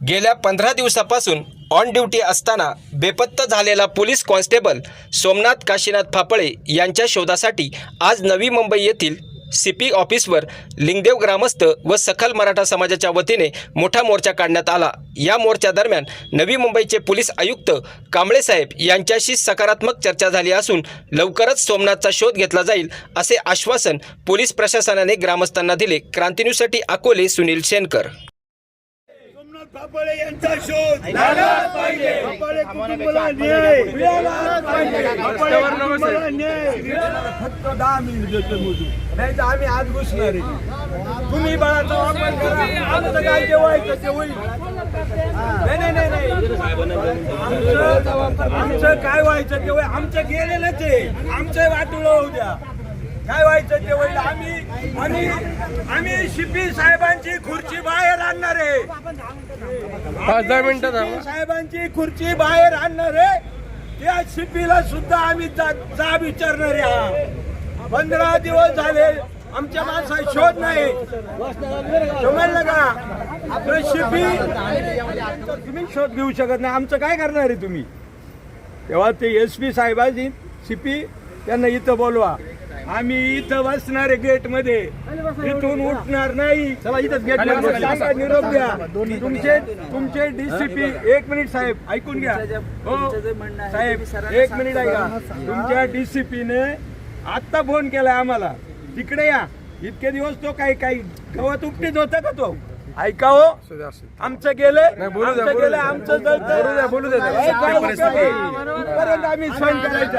गेल्या पंधरा दिवसापासून ऑन ड्युटी असताना बेपत्ता झालेला पोलीस कॉन्स्टेबल सोमनाथ काशीनाथ फापळे यांच्या शोधासाठी आज नवी मुंबई येथील सी पी ऑफिसवर लिंगदेव ग्रामस्थ व सखल मराठा समाजाच्या वतीने मोठा मोर्चा काढण्यात आला. या मोर्चादरम्यान नवी मुंबईचे पोलीस आयुक्त कांबळेसाहेब यांच्याशी सकारात्मक चर्चा झाली असून लवकरच सोमनाथचा शोध घेतला जाईल असे आश्वासन पोलीस प्रशासनाने ग्रामस्थांना दिले. क्रांतीन्यूसाठी अकोले सुनील शेनकर यांचा शोध. पाहिजे. कुटुंबाला न्याय. कुटुंबाला न्याय. फक्त दहा मिनिट देतो नाही तर आम्ही आज घुसणार आहे. तुम्ही बाळाचा वापर करा. आमचं काय जे व्हायचं ते होईल. नाही नाही नाही नाही. आमचं आमचं काय व्हायचं ते होईल. आमचं गेलेलंच आहे. आमचं वाटुळ होऊ द्या. काय व्हायचं ते होईल. आम्ही आम्ही आम्ही शिपी साहेबांची खुर्ची बाहेर आणणार आहे. पाच दहा मिनिटं शिपी साहेबांची खुर्ची बाहेर आणणार आहे. त्या शिपीला सुद्धा आम्ही जा जा विचारणार आहे हा. पंधरा दिवस झाले आमच्या माणसा शोध नाही. समजलं का? आपलं शिपी तुम्ही शोध घेऊ शकत नाही. आमचं काय करणार आहे तुम्ही? तेव्हा ते एस पी साहेबांची शिपी त्यांना इथं बोलवा. आम्ही इथं बसणार आहे गेटमध्ये. इथून उठणार नाही. चला इथंच गेट निरोप द्या. तुमचे तुमचे डीसीपी एक मिनिट साहेब ऐकून घ्या. हो साहेब एक मिनिट ऐका. तुमच्या डीसीपीने आत्ता फोन केलाय आम्हाला. तिकडे या. इतके दिवस तो काही काही गवत उपटीत होता का तो? ऐका हो. आमचं गेलं. आमचं बोलू गेलं. आमचं जळतं. बोलू द्या, बोलू द्या. काय काय उपयोग आहे? इथपर्यंत आम्ही सहन करायचं.